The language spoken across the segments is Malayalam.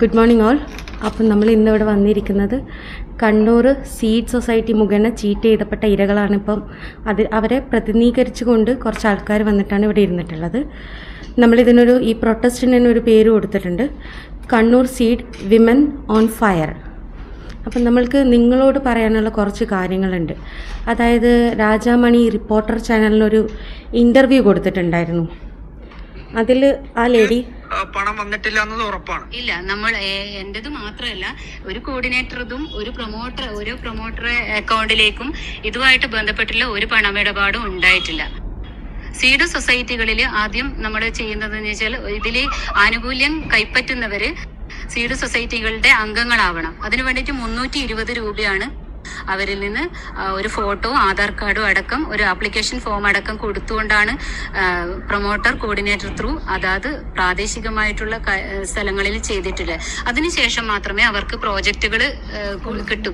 ഗുഡ് മോർണിംഗ് ഓൾ അപ്പം നമ്മൾ ഇന്നിവിടെ വന്നിരിക്കുന്നത് കണ്ണൂർ സീഡ് സൊസൈറ്റി മുഖേന ചീറ്റ് ചെയ്തപ്പെട്ട ഇരകളാണ് ഇപ്പം അത് അവരെ പ്രതിനിധീകരിച്ചുകൊണ്ട് കുറച്ച് ആൾക്കാർ വന്നിട്ടാണ് ഇവിടെ ഇരുന്നിട്ടുള്ളത്. നമ്മളിതിനൊരു ഈ പ്രൊട്ടസ്റ്റിന് തന്നെ ഒരു പേര് കൊടുത്തിട്ടുണ്ട്. Kannur seed women on fire. അപ്പം നമ്മൾക്ക് നിങ്ങളോട് പറയാനുള്ള കുറച്ച് കാര്യങ്ങളുണ്ട്. അതായത് രാജാമണി റിപ്പോർട്ടർ ചാനലിനൊരു ഇന്റർവ്യൂ കൊടുത്തിട്ടുണ്ടായിരുന്നു. അതിൽ ആ ലേഡി പണം വന്നിട്ടില്ല എന്നത് ഉറപ്പാണ്. ഇല്ല നമ്മൾ എന്റേത് മാത്രമല്ല ഒരു കോർഡിനേറ്ററതും ഒരു പ്രൊമോട്ടർ ഒരു പ്രൊമോട്ടർ അക്കൗണ്ടിലേക്കും ഇതുമായിട്ട് ബന്ധപ്പെട്ടുള്ള ഒരു പണമിടപാടും ഉണ്ടായിട്ടില്ല. സീഡ് സൊസൈറ്റികളിൽ ആദ്യം നമ്മൾ ചെയ്യുന്നതെന്ന് വെച്ചാൽ ഇതിൽ ആനുകൂല്യം കൈപ്പറ്റുന്നവര് സീഡ് സൊസൈറ്റികളുടെ അംഗങ്ങളാവണം. അതിനു വേണ്ടിയിട്ട് മുന്നൂറ്റി ഇരുപത് രൂപയാണ് അവരിൽ നിന്ന് ഒരു ഫോട്ടോ ആധാർ കാർഡും അടക്കം ഒരു ആപ്ലിക്കേഷൻ ഫോം അടക്കം കൊടുത്തുകൊണ്ടാണ് പ്രൊമോട്ടർ കോർഡിനേറ്റർ ത്രൂ അതാത് പ്രാദേശികമായിട്ടുള്ള സ്ഥലങ്ങളിൽ ചെയ്തിട്ടുള്ളത്. അതിനുശേഷം മാത്രമേ അവർക്ക് പ്രോജക്റ്റുകൾ കിട്ടൂ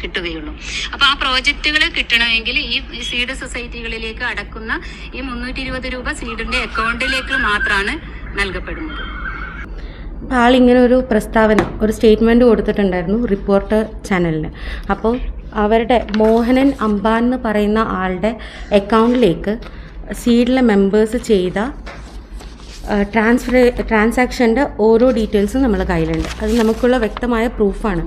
കിട്ടുകയുള്ളൂ. അപ്പൊ ആ പ്രോജക്റ്റുകൾ കിട്ടണമെങ്കിൽ ഈ സീഡ് സൊസൈറ്റികളിലേക്ക് അടക്കുന്ന ഈ മുന്നൂറ്റി ഇരുപത് രൂപ സീഡിന്റെ അക്കൗണ്ടിലേക്ക് മാത്രമാണ് നൽകപ്പെടുന്നത്. ആളിങ്ങനെ ഒരു പ്രസ്താവന ഒരു സ്റ്റേറ്റ്മെന്റ് കൊടുത്തിട്ടുണ്ടായിരുന്നു റിപ്പോർട്ടർ ചാനലിന്. അപ്പോൾ അവരുടെ മോഹനൻ അംബാൻ എന്ന് പറയുന്ന ആളുടെ അക്കൗണ്ടിലേക്ക് സീഡിലെ മെമ്പേഴ്സ് ചെയ്ത ട്രാൻസ്ഫർ ട്രാൻസാക്ഷന്റെ ഓരോ ഡീറ്റെയിൽസും നമ്മൾ കയ്യിലുണ്ട്. അത് നമുക്കുള്ള വ്യക്തമായ പ്രൂഫാണ്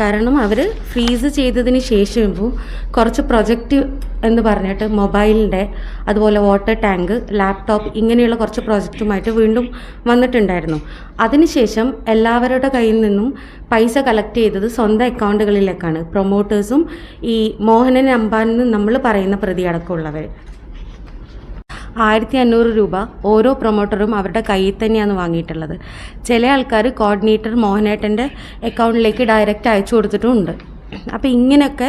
കാരണം അവർ ഫ്രീസ് ചെയ്തതിന് ശേഷവും കുറച്ച് പ്രൊജക്റ്റ് എന്ന് പറഞ്ഞിട്ട് മൊബൈലിന്റെ അതുപോലെ വാട്ടർ ടാങ്ക് ലാപ്ടോപ്പ് ഇങ്ങനെയുള്ള കുറച്ച് പ്രൊജക്റ്റുമായിട്ട് വീണ്ടും വന്നിട്ടുണ്ടായിരുന്നു. അതിനുശേഷം എല്ലാവരുടെ കയ്യിൽ നിന്നും പൈസ കളക്ട് ചെയ്തത് സ്വന്തം അക്കൗണ്ടുകളിലേക്കാണ് പ്രൊമോട്ടേഴ്സും ഈ മോഹനൻ അമ്പാനെന്ന് നമ്മൾ പറയുന്ന പ്രതി അടക്കമുള്ളവർ ആയിരത്തി അഞ്ഞൂറ് രൂപ ഓരോ പ്രൊമോട്ടറും അവരുടെ കയ്യിൽ തന്നെയാണ് വാങ്ങിയിട്ടുള്ളത്. ചില ആൾക്കാർ കോർഡിനേറ്റർ മോഹനേട്ടന്റെ അക്കൗണ്ടിലേക്ക് ഡയറക്റ്റ് അയച്ചു കൊടുത്തിട്ടുമുണ്ട് അപ്പോൾ ഇങ്ങനെയൊക്കെ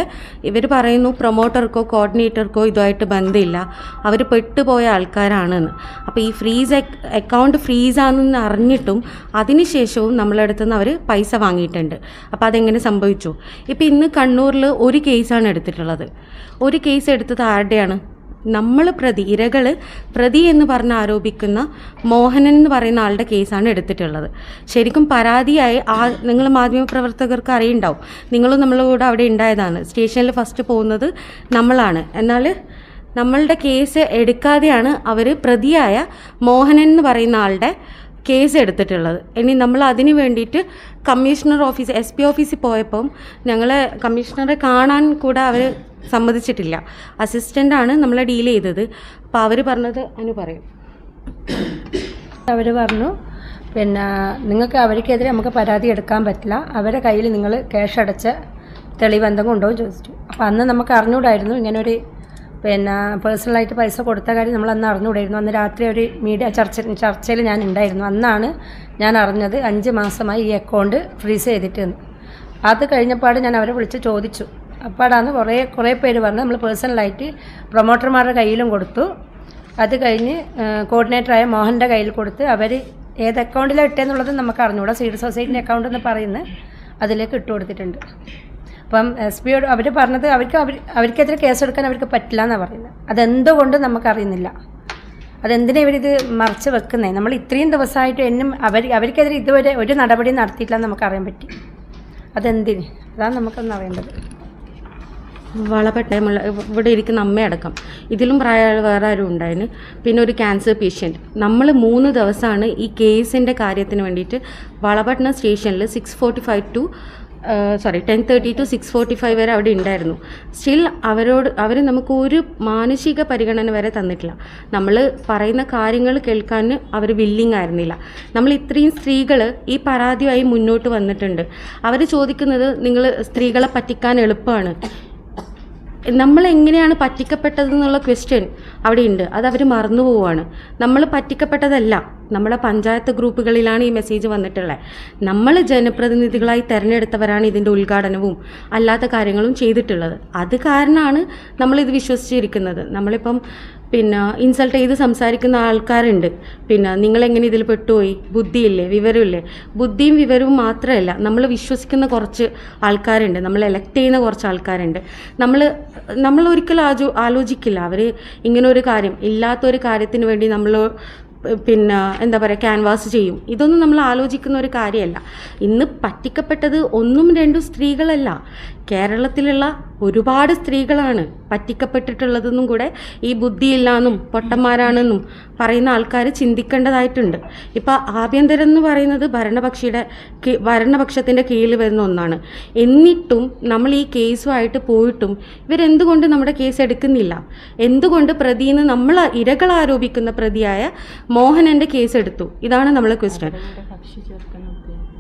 ഇവർ പറയുന്നു പ്രൊമോട്ടർക്കോ കോർഡിനേറ്റർക്കോ ഇതുമായിട്ട് ബന്ധമില്ല. അവർ പെട്ടുപോയ ആൾക്കാരാണെന്ന്. അപ്പോൾ ഈ ഫ്രീസ് അക്കൗണ്ട് ഫ്രീസാണെന്ന് അറിഞ്ഞിട്ടും അതിനുശേഷവും ശേഷവും അടുത്ത് നിന്ന് അവർ പൈസ വാങ്ങിയിട്ടുണ്ട്. അപ്പോൾ അതെങ്ങനെ സംഭവിച്ചു? ഇപ്പോൾ ഇന്ന് കണ്ണൂരിൽ ഒരു കേസാണ് എടുത്തിട്ടുള്ളത്. ഒരു കേസ് എടുത്തത് ആരുടെയാണ്? നമ്മൾ പ്രതി ഇരകൾ പ്രതി എന്ന് പറഞ്ഞ് ആരോപിക്കുന്ന മോഹനൻ എന്ന് പറയുന്ന ആളുടെ കേസാണ് എടുത്തിട്ടുള്ളത്. ശരിക്കും പരാതിയായി ആ നിങ്ങൾ മാധ്യമപ്രവർത്തകർക്ക് അറിയുണ്ടാവും. നിങ്ങളും നമ്മളെ കൂടെ അവിടെ ഉണ്ടായതാണ്. സ്റ്റേഷനിൽ ഫസ്റ്റ് പോകുന്നത് നമ്മളാണ്. എന്നാൽ നമ്മളുടെ കേസ് എടുക്കാതെയാണ് അവർ പ്രതിയായ മോഹനൻ എന്ന് പറയുന്ന ആളുടെ കേസ് എടുത്തിട്ടുള്ളത്. ഇനി നമ്മൾ അതിന് വേണ്ടിയിട്ട് കമ്മീഷണർ ഓഫീസ് എസ് പി ഓഫീസിൽ പോയപ്പം ഞങ്ങളെ കമ്മീഷണറെ കാണാൻ കൂടെ അവർ സമ്മതിച്ചിട്ടില്ല. അസിസ്റ്റന്റാണ് നമ്മളെ ഡീൽ ചെയ്തത്. അപ്പോൾ അവർ പറഞ്ഞത് അനു പറയും. അവർ പറഞ്ഞു പിന്നെ നിങ്ങൾക്ക് അവർക്കെതിരെ നമുക്ക് പരാതി എടുക്കാൻ പറ്റില്ല. അവരുടെ കയ്യിൽ നിങ്ങൾ ക്യാഷ് അടച്ച തെളിവ് എന്തെങ്കിലും ഉണ്ടോ എന്ന് ചോദിച്ചു. അപ്പോൾ അന്ന് നമുക്ക് അറിഞ്ഞൂടായിരുന്നു ഇങ്ങനൊരു പിന്നെ പേഴ്സണലായിട്ട് പൈസ കൊടുത്ത കാര്യം നമ്മൾ അന്ന് അറിഞ്ഞുകൂടായിരുന്നു. അന്ന് രാത്രി ഒരു മീഡിയ ചർച്ച ചർച്ചയിൽ ഞാൻ ഉണ്ടായിരുന്നു. അന്നാണ് ഞാൻ അറിഞ്ഞത് അഞ്ച് മാസമായി ഈ അക്കൗണ്ട് ഫ്രീസ് ചെയ്തിട്ടെന്ന്. അത് കഴിഞ്ഞപ്പാട് ഞാൻ അവരെ വിളിച്ച് ചോദിച്ചു. അപ്പാടാണ് കുറേ കുറേ പേര് പറഞ്ഞ് നമ്മൾ പേഴ്സണലായിട്ട് പ്രൊമോട്ടർമാരുടെ കയ്യിലും കൊടുത്തു. അത് കഴിഞ്ഞ് കോർഡിനേറ്ററായ മോഹന്റെ കയ്യിൽ കൊടുത്ത് അവർ ഏത് അക്കൗണ്ടിലാണ് ഇട്ടേന്നുള്ളത് നമുക്ക് അറിഞ്ഞുകൂടാ. സീഡ് സൊസൈറ്റിന്റെ അക്കൗണ്ട് എന്ന് പറയുന്നത് അതിലേക്ക് ഇട്ട് കൊടുത്തിട്ടുണ്ട്. അപ്പം എസ് പിയോട് അവർ പറഞ്ഞത് അവർക്ക് അവർ അവർക്കെതിരെ കേസെടുക്കാൻ അവർക്ക് പറ്റില്ല എന്നാണ് പറയുന്നത്. അതെന്തുകൊണ്ട് നമുക്കറിയുന്നില്ല. അതെന്തിനാ ഇവരിത് മറച്ച് വെക്കുന്നത് നമ്മൾ ഇത്രയും ദിവസമായിട്ട് എന്നും അവർ അവർക്കെതിരെ ഇതുവരെ ഒരു നടപടിയും നടത്തിയിട്ടില്ല നമുക്കറിയാൻ പറ്റി. അതെന്തിന്? അതാണ് നമുക്കൊന്ന് അറിയേണ്ടത്. വളപ്പെട്ട മുള്ള- ഇവിടെ ഇരിക്കുന്ന അമ്മയടക്കം. ഇതിലും പ്രായമുള്ള വേറെ ആരും ഉണ്ടായിരുന്നു പിന്നെ ഒരു ക്യാൻസർ പേഷ്യന്റ് നമ്മൾ മൂന്ന് ദിവസമാണ് ഈ കേസിന്റെ കാര്യത്തിന് വേണ്ടിയിട്ട് വളപട്ടണം സ്റ്റേഷനിൽ six forty five to sorry ten thirty to six forty five വരെ അവിടെ ഉണ്ടായിരുന്നു. സ്റ്റിൽ അവരോട് അവർ നമുക്ക് ഒരു മാനസിക പരിഗണന വരെ തന്നിട്ടില്ല. നമ്മൾ പറയുന്ന കാര്യങ്ങൾ കേൾക്കാൻ അവർ വില്ലിങ് ആയിരുന്നില്ല. നമ്മൾ ഇത്രയും സ്ത്രീകൾ ഈ പരാതിയുമായി മുന്നോട്ട് വന്നിട്ടുണ്ട്. അവർ ചോദിക്കുന്നത് നിങ്ങൾ സ്ത്രീകളെ പറ്റിക്കാൻ എളുപ്പമാണ്. നമ്മൾ എങ്ങനെയാണ് പറ്റിക്കപ്പെട്ടതെന്നുള്ള ക്വസ്റ്റ്യൻ അവിടെ ഉണ്ട് അത് അവർ മറന്നു പോവുകയാണ്. നമ്മൾ പറ്റിക്കപ്പെട്ടതല്ല. നമ്മളെ പഞ്ചായത്ത് ഗ്രൂപ്പുകളിലാണ് ഈ മെസ്സേജ് വന്നിട്ടുള്ളത് നമ്മൾ ജനപ്രതിനിധികളായി തിരഞ്ഞെടുത്തവരാണ് ഇതിന്റെ ഉദ്ഘാടനവും അല്ലാത്ത കാര്യങ്ങളും ചെയ്തിട്ടുള്ളത്. അത് കാരണമാണ് നമ്മളിത് വിശ്വസിച്ചിരിക്കുന്നത്. നമ്മളിപ്പം പിന്നെ ഇൻസൾട്ട് ചെയ്ത് സംസാരിക്കുന്ന ആൾക്കാരുണ്ട്. പിന്നെ നിങ്ങൾ എങ്ങനെ ഇതിൽ പെട്ടുപോയി? ബുദ്ധിയില്ലേ? വിവരമില്ലേ? ബുദ്ധിയും വിവരവും മാത്രമല്ല നമ്മൾ വിശ്വസിക്കുന്ന കുറച്ച് ആൾക്കാരുണ്ട്. നമ്മൾ എലക്ട് ചെയ്യുന്ന കുറച്ച് ആൾക്കാരുണ്ട്. നമ്മൾ നമ്മൾ ഒരിക്കലും ആജോ ആലോചിക്കില്ല. അവർ ഇങ്ങനെ ഒരു കാര്യം ഇല്ലാത്തൊരു കാര്യത്തിന് വേണ്ടി നമ്മൾ പിന്നെ എന്താ പറയുക ക്യാൻവാസ് ചെയ്യും. ഇതൊന്നും നമ്മൾ ആലോചിക്കുന്ന ഒരു കാര്യമല്ല. ഇന്ന് പറ്റിക്കപ്പെട്ടത് ഒന്നും രണ്ടും സ്ത്രീകളല്ല. കേരളത്തിലുള്ള ഒരുപാട് സ്ത്രീകളാണ് പറ്റിക്കപ്പെട്ടിട്ടുള്ളതെന്നും കൂടെ ഈ ബുദ്ധിയില്ലാന്നും പൊട്ടന്മാരാണെന്നും പറയുന്ന ആൾക്കാർ ചിന്തിക്കേണ്ടതായിട്ടുണ്ട്. ഇപ്പോൾ ആഭ്യന്തരം എന്ന് പറയുന്നത് ഭരണപക്ഷിയുടെ ഭരണപക്ഷത്തിന്റെ കീഴിൽ വരുന്ന ഒന്നാണ്. എന്നിട്ടും നമ്മൾ ഈ കേസുമായിട്ട് പോയിട്ടും ഇവരെന്തുകൊണ്ട് നമ്മുടെ കേസ് എടുക്കുന്നില്ല? എന്തുകൊണ്ട് പ്രതിന്ന് നമ്മൾ ഇരകൾ ആരോപിക്കുന്ന പ്രതിയായ മോഹനന്റെ കേസ് എടുത്തു? ഇതാണ് നമ്മളെ ക്വസ്റ്റ്യൻ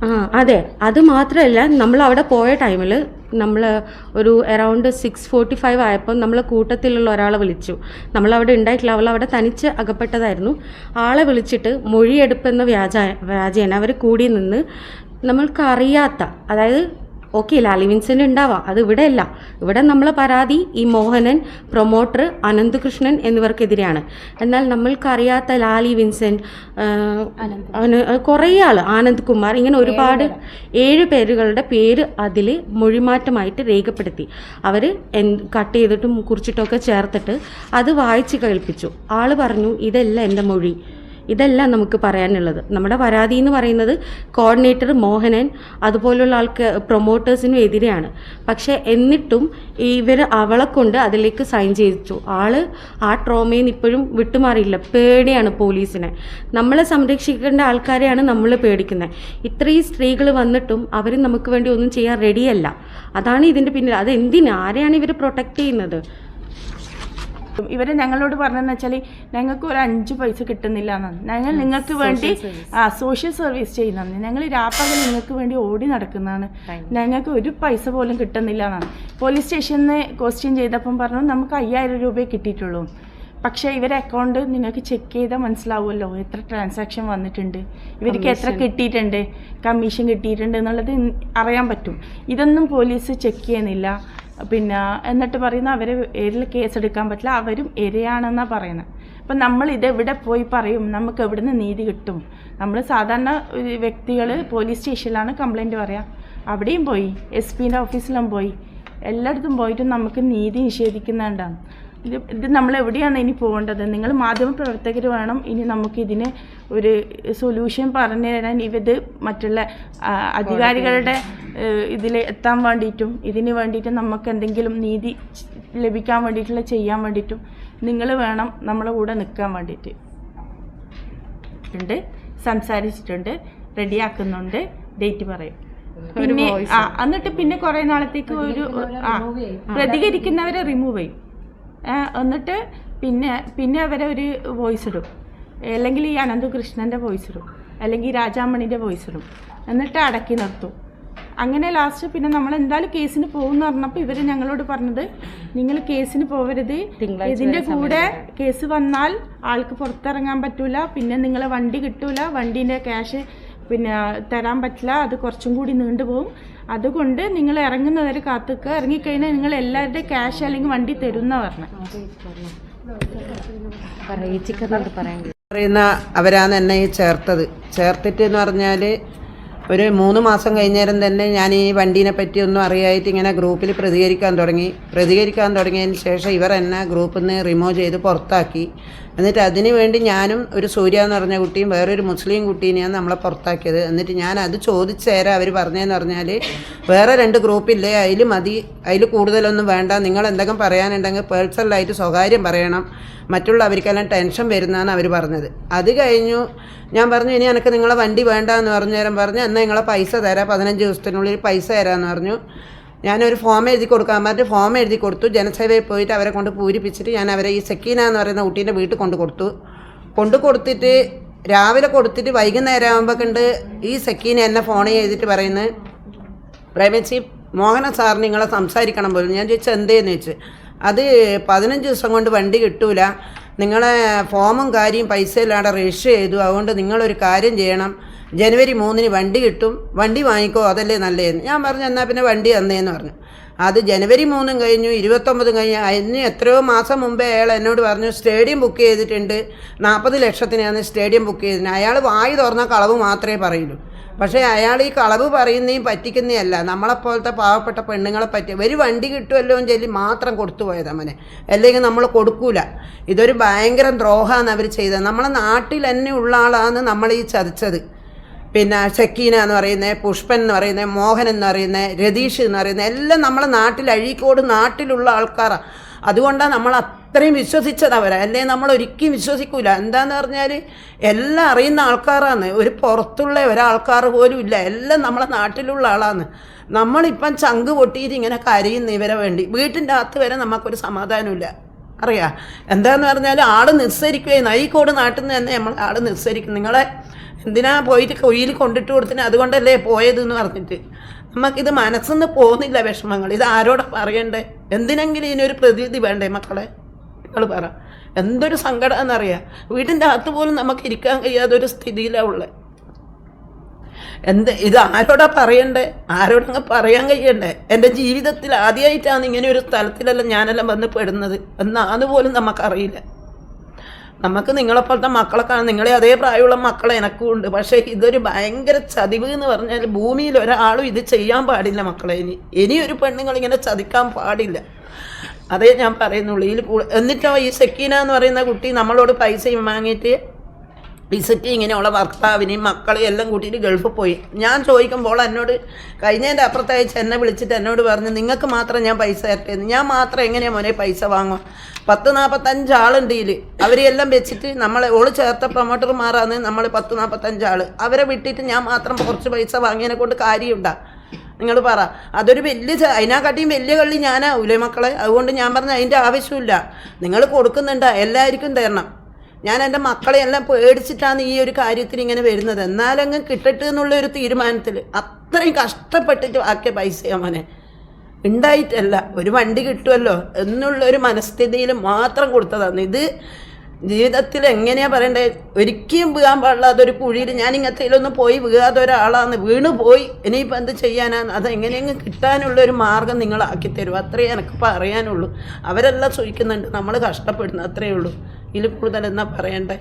ആ അതെ. അത് മാത്രമല്ല നമ്മൾ അവിടെ പോയ ടൈമിൽ നമ്മൾ ഒരു അറൗണ്ട് സിക്സ് ഫോർട്ടി ഫൈവ് ആയപ്പോൾ നമ്മൾ കൂട്ടത്തിലുള്ള ഒരാളെ വിളിച്ചു. നമ്മളവിടെ ഉണ്ടായിട്ടില്ല. അവൾ അവിടെ തനിച്ച് അകപ്പെട്ടതായിരുന്നു. ആളെ വിളിച്ചിട്ട് മൊഴിയെടുപ്പെന്ന വ്യാജ വ്യാജേന അവർ കൂടി നിന്ന് നമ്മൾക്ക് അറിയാത്ത അതായത് ഓക്കെ ലാലി വിൻസെന്റ് ഉണ്ടാവാം. അത് ഇവിടെ അല്ല ഇവിടെ നമ്മൾ പരാതി ഈ മോഹനൻ പ്രൊമോട്ടർ അനന്തകൃഷ്ണൻ എന്നിവർക്കെതിരെയാണ്. എന്നാൽ നമ്മൾക്കറിയാത്ത ലാലി വിൻസെന്റ് കുറേ ആൾ ആനന്ദ് കുമാർ ഇങ്ങനെ ഒരുപാട് ഏഴ് പേരുകളുടെ പേര് അതിൽ മൊഴിമാറ്റമായിട്ട് രേഖപ്പെടുത്തി. അവർ കട്ട് ചെയ്തിട്ടും കുറിച്ചിട്ടൊക്കെ ചേർത്തിട്ട് അത് വായിച്ച് കേൾപ്പിച്ചു. ആൾ പറഞ്ഞു ഇതല്ല എന്റെ മൊഴി. ഇതല്ല നമുക്ക് പറയാനുള്ളത്. നമ്മുടെ പരാതി എന്ന് പറയുന്നത് കോർഡിനേറ്റർ മോഹനൻ അതുപോലുള്ള ആൾക്ക് പ്രൊമോട്ടേഴ്സിനും എതിരെയാണ്. പക്ഷേ എന്നിട്ടും ഇവർ അവളെ കൊണ്ട് അതിലേക്ക് സൈൻ ചെയ്യിച്ചു ആൾ ആ ട്രോമയിൽ നിന്ന് ഇപ്പോഴും വിട്ടുമാറിയില്ല. പേടിയാണ് പോലീസിനെ. നമ്മളെ സംരക്ഷിക്കേണ്ട ആൾക്കാരെയാണ് നമ്മൾ പേടിക്കുന്നത്. ഇത്രയും സ്ത്രീകൾ വന്നിട്ടും അവർ നമുക്ക് വേണ്ടി ഒന്നും ചെയ്യാൻ റെഡിയല്ല അതാണ് ഇതിന്റെ പിന്നിൽ. അത് എന്തിന് ആരെയാണ് ഇവർ പ്രൊട്ടക്റ്റ് ചെയ്യുന്നത്? ഇവർ ഞങ്ങളോട് പറഞ്ഞതെന്ന് വെച്ചാൽ ഞങ്ങൾക്ക് ഒരു അഞ്ച് പൈസ കിട്ടുന്നില്ല എന്നാണ്. ഞങ്ങൾ നിങ്ങൾക്ക് വേണ്ടി ആ സോഷ്യൽ സർവീസ് ചെയ്യുന്നതാണ്. ഞങ്ങൾ രാപ്പകൽ നിങ്ങൾക്ക് വേണ്ടി ഓടി നടക്കുന്നതാണ്. ഞങ്ങൾക്ക് ഒരു പൈസ പോലും കിട്ടുന്നില്ല എന്നാണ്. പോലീസ് സ്റ്റേഷനിൽ നിന്ന് ക്വസ്റ്റ്യൻ ചെയ്തപ്പം പറഞ്ഞു നമുക്ക് അയ്യായിരം രൂപയെ കിട്ടിയിട്ടുള്ളൂ. പക്ഷേ ഇവരെ അക്കൗണ്ട് നിങ്ങൾക്ക് ചെക്ക് ചെയ്താൽ മനസ്സിലാവുമല്ലോ. എത്ര ട്രാൻസാക്ഷൻ വന്നിട്ടുണ്ട്. ഇവർക്ക് എത്ര കിട്ടിയിട്ടുണ്ട്. കമ്മീഷൻ കിട്ടിയിട്ടുണ്ട് എന്നുള്ളത് അറിയാൻ പറ്റും. ഇതൊന്നും പോലീസ് ചെക്ക് ചെയ്യുന്നില്ല. പിന്നെ എന്നിട്ട് പറയുന്ന അവരെ ഏരിൽ കേസ് എടുക്കാൻ പറ്റില്ല അവരും ഇരയാണെന്നാണ് പറയുന്നത് അപ്പം നമ്മൾ ഇത് എവിടെ പോയി പറയും? നമുക്ക് എവിടെ നിന്ന് നീതി കിട്ടും? നമ്മൾ സാധാരണ വ്യക്തികൾ പോലീസ് സ്റ്റേഷനിലാണ് കംപ്ലൈന്റ് പറയുക അവിടെയും പോയി എസ് പിന്റെ ഓഫീസിലും പോയി. എല്ലായിടത്തും പോയിട്ടും നമുക്ക് നീതി നിഷേധിക്കുന്നുണ്ടാണ് ഇത് ഇത് നമ്മൾ എവിടെയാണ് ഇനി പോകേണ്ടത്? നിങ്ങൾ മാധ്യമപ്രവർത്തകർ വേണം ഇനി നമുക്കിതിന് ഒരു സൊല്യൂഷൻ പറഞ്ഞു തരാൻ ഇവത് മറ്റുള്ള അധികാരികളുടെ ഇതിൽ എത്താൻ വേണ്ടിയിട്ടും ഇതിന് വേണ്ടിയിട്ട് നമുക്ക് എന്തെങ്കിലും നീതി ലഭിക്കാൻ വേണ്ടിയിട്ടുള്ള ചെയ്യാൻ വേണ്ടിയിട്ടും നിങ്ങൾ വേണം നമ്മളെ കൂടെ നിൽക്കാൻ വേണ്ടിയിട്ട്. ഉണ്ട്? സംസാരിച്ചിട്ടുണ്ട്. റെഡിയാക്കുന്നുണ്ട്. ഡേറ്റ് പറയും. പിന്നെ ആ എന്നിട്ട് പിന്നെ കുറേ നാളത്തേക്ക് ഒരു പ്രതികരിക്കുന്നവരെ റിമൂവ് ചെയ്യും. എന്നിട്ട് പിന്നെ പിന്നെ അവരെ ഒരു വോയിസ് ഇടും. അല്ലെങ്കിൽ ഈ അനന്തകൃഷ്ണന്റെ വോയിസ് ഇടും. അല്ലെങ്കിൽ രാജാമണിന്റെ വോയിസ് ഇടും. എന്നിട്ട് അടക്കി നിർത്തും. അങ്ങനെ ലാസ്റ്റ് പിന്നെ നമ്മൾ എന്തായാലും കേസിന് പോകുമെന്ന് പറഞ്ഞപ്പോൾ ഇവർ ഞങ്ങളോട് പറഞ്ഞത് നിങ്ങൾ കേസിന് പോവരുത്. ഇതിന്റെ കൂടെ കേസ് വന്നാൽ ആൾക്ക് പുറത്തിറങ്ങാൻ പറ്റൂല. പിന്നെ നിങ്ങളെ വണ്ടി കിട്ടൂല. വണ്ടീന്റെ ക്യാഷ് പിന്നെ തരാൻ പറ്റില്ല അത് കുറച്ചും കൂടി നീണ്ടുപോകും അതുകൊണ്ട് നിങ്ങൾ ഇറങ്ങുന്നവരെ കാത്തുക്കുക ഇറങ്ങിക്കഴിഞ്ഞാൽ നിങ്ങൾ എല്ലാവരുടെ ക്യാഷ് അല്ലെങ്കിൽ വണ്ടി തരുന്ന പറഞ്ഞു. പറയുന്ന അവരാണ് എന്നെ ചേർത്തത്. ചേർത്തിട്ട് എന്ന് പറഞ്ഞാൽ ഒരു മൂന്ന് മാസം കഴിഞ്ഞേരം തന്നെ ഞാൻ ഈ വണ്ടീനെ പറ്റി ഒന്നും അറിയായിട്ട് ഇങ്ങനെ ഗ്രൂപ്പിൽ പ്രതികരിക്കാൻ തുടങ്ങി. പ്രതികരിക്കാൻ തുടങ്ങിയതിന് ശേഷം ഇവർ എന്നെ ഗ്രൂപ്പിൽ നിന്ന് റിമൂവ് ചെയ്ത് പുറത്താക്കി. എന്നിട്ട് അതിന് വേണ്ടി ഞാനും ഒരു സൂര്യ എന്ന് പറഞ്ഞ കുട്ടിയും വേറൊരു മുസ്ലിം കുട്ടീനെയാണ് നമ്മളെ പുറത്താക്കിയത്. എന്നിട്ട് ഞാൻ അത് ചോദിച്ചേരാ അവർ പറഞ്ഞതെന്ന് പറഞ്ഞാൽ വേറെ രണ്ട് ഗ്രൂപ്പില്ലേ അതിൽ മതി അതിൽ കൂടുതലൊന്നും വേണ്ട നിങ്ങൾ എന്തെങ്കിലും പറയാനുണ്ടെങ്കിൽ പേഴ്സണലായിട്ട് സ്വകാര്യം പറയണം മറ്റുള്ളവർക്കെല്ലാം ടെൻഷൻ വരുന്നതാണ് അവർ പറഞ്ഞത്. അത് കഴിഞ്ഞു ഞാൻ പറഞ്ഞു ഇനി എനിക്ക് നിങ്ങളെ വണ്ടി വേണ്ട എന്ന് പറഞ്ഞു നേരം പറഞ്ഞു എന്നാൽ നിങ്ങളെ പൈസ തരാം പതിനഞ്ച് ദിവസത്തിനുള്ളിൽ പൈസ തരാമെന്ന് പറഞ്ഞു. ഞാനൊരു ഫോം എഴുതി കൊടുക്കാൻ പറഞ്ഞിട്ട് ഫോം എഴുതി കൊടുത്തു. ജനസേവയിൽ പോയിട്ട് അവരെ കൊണ്ട് പൂരിപ്പിച്ചിട്ട് ഞാൻ അവരെ ഈ സെക്കീന എന്ന് പറയുന്ന കുട്ടീന്റെ വീട്ടിൽ കൊണ്ട് കൊടുത്തു. കൊണ്ട് കൊടുത്തിട്ട് രാവിലെ കൊടുത്തിട്ട് വൈകുന്നേരം ആകുമ്പോൾ കണ്ട് ഈ സെക്കീന എന്നെ ഫോൺ ചെയ്തിട്ട് പറയുന്നത് പ്രൈവസി മോഹന സാർ നിങ്ങളെ സംസാരിക്കണം പോലും. ഞാൻ ചോദിച്ചാൽ എന്തേന്ന്? ചോദിച്ചു അത് പതിനഞ്ച് ദിവസം കൊണ്ട് വണ്ടി കിട്ടൂല. നിങ്ങളെ ഫോമും കാര്യം പൈസ ഇല്ലാണ്ട് രജിസ്റ്റർ ചെയ്തു. അതുകൊണ്ട് നിങ്ങളൊരു കാര്യം ചെയ്യണം. ജനുവരി മൂന്നിന് വണ്ടി കിട്ടും. വണ്ടി വാങ്ങിക്കോ. അതല്ലേ നല്ലതെന്ന്. ഞാൻ പറഞ്ഞു എന്നാൽ പിന്നെ വണ്ടി തന്നേന്ന് പറഞ്ഞു. അത് ജനുവരി മൂന്നും കഴിഞ്ഞു ഇരുപത്തൊമ്പതും കഴിഞ്ഞു. അതിന് എത്രയോ മാസം മുമ്പേ അയാൾ എന്നോട് പറഞ്ഞു സ്റ്റേഡിയം ബുക്ക് ചെയ്തിട്ടുണ്ട്. നാൽപ്പത് ലക്ഷത്തിനാണ് സ്റ്റേഡിയം ബുക്ക് ചെയ്തിട്ടുണ്ട് അയാൾ വായി തുറന്ന കളവ് മാത്രമേ പറയുള്ളൂ. പക്ഷേ അയാൾ ഈ കളവ് പറയുന്നതും പറ്റിക്കുന്നതല്ല നമ്മളെപ്പോലത്തെ പാവപ്പെട്ട പെണ്ണുങ്ങളെ പറ്റി ഒരു വണ്ടി കിട്ടുമല്ലോ എന്ന് ചൊല്ലി മാത്രം കൊടുത്തു പോയത് അവനെ അല്ലെങ്കിൽ നമ്മൾ കൊടുക്കൂല. ഇതൊരു ഭയങ്കര ദ്രോഹമാണ് അവർ ചെയ്തത് നമ്മളെ നാട്ടിൽ തന്നെ ഉള്ള ആളാണ് നമ്മൾ ഈ ചതിച്ചത്. പിന്നെ ഷക്കീന എന്ന് പറയുന്നത് പുഷ്പൻ എന്ന് പറയുന്നത് മോഹൻ എന്ന് പറയുന്നത് രതീഷ് എന്ന് പറയുന്നത് എല്ലാം നമ്മളെ നാട്ടിൽ അഴീക്കോട് നാട്ടിലുള്ള ആൾക്കാരാണ് അതുകൊണ്ടാണ് നമ്മൾ അത്രയും വിശ്വസിച്ചത് അവരെ. അല്ലേ നമ്മൾ ഒരിക്കലും വിശ്വസിക്കൂല. എന്താന്ന് പറഞ്ഞാൽ എല്ലാം അറിയുന്ന ആൾക്കാരാണ്. ഒരു പുറത്തുള്ള ഒരാൾക്കാർ പോലും ഇല്ല. എല്ലാം നമ്മളെ നാട്ടിലുള്ള ആളാണ്. നമ്മളിപ്പം ചങ്ക് പൊട്ടിയിട്ട് ഇങ്ങനെ കരയുന്നു ഇവരെ വേണ്ടി. വീട്ടിന്റെ അകത്ത് വരെ നമുക്കൊരു സമാധാനമില്ല അറിയാം? എന്താന്ന് പറഞ്ഞാൽ ആൾ നിസ്സരിക്കുകയും നൈക്കോട് നാട്ടിൽ നിന്ന് തന്നെ നമ്മൾ ആൾ നിസ്സരിക്കും. നിങ്ങളെ എന്തിനാ പോയിട്ട് കൊയ്യിൽ കൊണ്ടിട്ട് കൊടുത്തിന്? അതുകൊണ്ടല്ലേ പോയത് എന്ന് പറഞ്ഞിട്ട്. നമുക്കിത് മനസ്സിന്ന് പോകുന്നില്ല വിഷമങ്ങൾ. ഇത് ആരോടെ പറയണ്ടേ? എന്തിനെങ്കിലും ഇതിനൊരു പ്രതിവിധി വേണ്ടേ മക്കളെ? നിങ്ങൾ പറ. എന്തൊരു സങ്കടമെന്നറിയാം വീടിന്റെ അകത്ത് പോലും നമുക്ക് ഇരിക്കാൻ കഴിയാത്തൊരു സ്ഥിതിയിലാണ് ഉള്ളത് എന്ത് ഇത് ആരോടാ പറയണ്ടേ? ആരോടങ്ങ് പറയാൻ കഴിയണ്ടേ? എന്റെ ജീവിതത്തിൽ ആദ്യമായിട്ടാണ് ഇങ്ങനെ ഒരു സ്ഥലത്തിലെല്ലാം ഞാനെല്ലാം വന്ന് പെടുന്നത് എന്നാന്ന് പോലും നമുക്കറിയില്ല. നമുക്ക് നിങ്ങളെപ്പോലത്തെ മക്കളെ കാണാൻ നിങ്ങളെ അതേ പ്രായമുള്ള മക്കളെ എനക്കും ഉണ്ട്. പക്ഷേ ഇതൊരു ഭയങ്കര ചതിവ് എന്ന് പറഞ്ഞാൽ ഭൂമിയിൽ ഒരാളും ഇത് ചെയ്യാൻ പാടില്ല മക്കളെ ഇനി. ഇനിയൊരു ഒരു പെണ്ണുങ്ങൾ ഇങ്ങനെ ചതിക്കാൻ പാടില്ല. അതേ ഞാൻ പറയുന്നുള്ളൂ. ഇതിൽ എന്നിട്ടോ ഈ സെക്കീന എന്ന് പറയുന്ന കുട്ടി നമ്മളോട് പൈസയും വാങ്ങിയിട്ട് വിസിറ്റ് ഇങ്ങനെയുള്ള ഭർത്താവിനെയും മക്കളെയും എല്ലാം കൂട്ടിയിട്ട് ഗൾഫിൽ പോയി. ഞാൻ ചോദിക്കുമ്പോൾ എന്നോട് കഴിഞ്ഞതിന്റെ അപ്പുറത്തയച്ച് എന്നെ വിളിച്ചിട്ട് എന്നോട് പറഞ്ഞു നിങ്ങൾക്ക് മാത്രം ഞാൻ പൈസ തരട്ടേന്ന് ഞാൻ മാത്രം എങ്ങനെയാണ് മോനെ പൈസ വാങ്ങുക? പത്ത് നാൽപ്പത്തഞ്ച് ആളുണ്ട് ഇതിൽ അവരെല്ലാം വെച്ചിട്ട് നമ്മളെ ഓൾ ചേർത്ത പ്രൊമോട്ടർമാരാണ് നമ്മൾ പത്ത് നാൽപ്പത്തഞ്ച് ആൾ അവരെ വിട്ടിട്ട് ഞാൻ മാത്രം കുറച്ച് പൈസ വാങ്ങിയതിനെ കൊണ്ട് കാര്യമുണ്ടാ. നിങ്ങൾ പറ. അതൊരു വലിയ അതിനെക്കാട്ടിയും വലിയ കള്ളി ഞാനാവൂലേ മക്കളെ. അതുകൊണ്ട് ഞാൻ പറഞ്ഞ അതിന്റെ ആവശ്യമില്ല നിങ്ങൾ കൊടുക്കുന്നുണ്ട് എല്ലാവർക്കും തരണം. ഞാൻ എന്റെ മക്കളെ എല്ലാം പേടിച്ചിട്ടാണ് ഈ ഒരു കാര്യത്തിൽ ഇങ്ങനെ വരുന്നത്. എന്നാലങ്ങ് കിട്ടട്ടെ എന്നുള്ള ഒരു തീരുമാനത്തിൽ അത്രയും കഷ്ടപ്പെട്ടിട്ട് ആക്കിയ പൈസയാ മോനെ. ഉണ്ടായിട്ടല്ല. ഒരു വണ്ടി കിട്ടുമല്ലോ എന്നുള്ളൊരു മനസ്ഥിതിയിൽ മാത്രം കൊടുത്തതാണ്. ഇത് ജീവിതത്തിൽ എങ്ങനെയാ പറയണ്ടേ? ഒരിക്കലും വീഴാൻ പാടില്ലാത്ത ഒരു കുഴിയിൽ ഞാൻ ഇങ്ങനത്തേലൊന്നും പോയി വീഴാതെ ഒരാളാന്ന് വീണ് പോയി. ഇനിയിപ്പോൾ എന്ത് ചെയ്യാനാണ് അത് എങ്ങനെയെങ്കിലും കിട്ടാനുള്ള ഒരു മാർഗം നിങ്ങളാക്കി തരും. അത്രയേ എനിക്ക് പറയാനുള്ളൂ. അവരെല്ലാം സൂചിക്കുന്നുണ്ട് നമ്മൾ കഷ്ടപ്പെടുന്നു. അത്രയേ ഉള്ളൂ. ഇതിൽ കൂടുതൽ എന്നാ പറയണ്ടേ?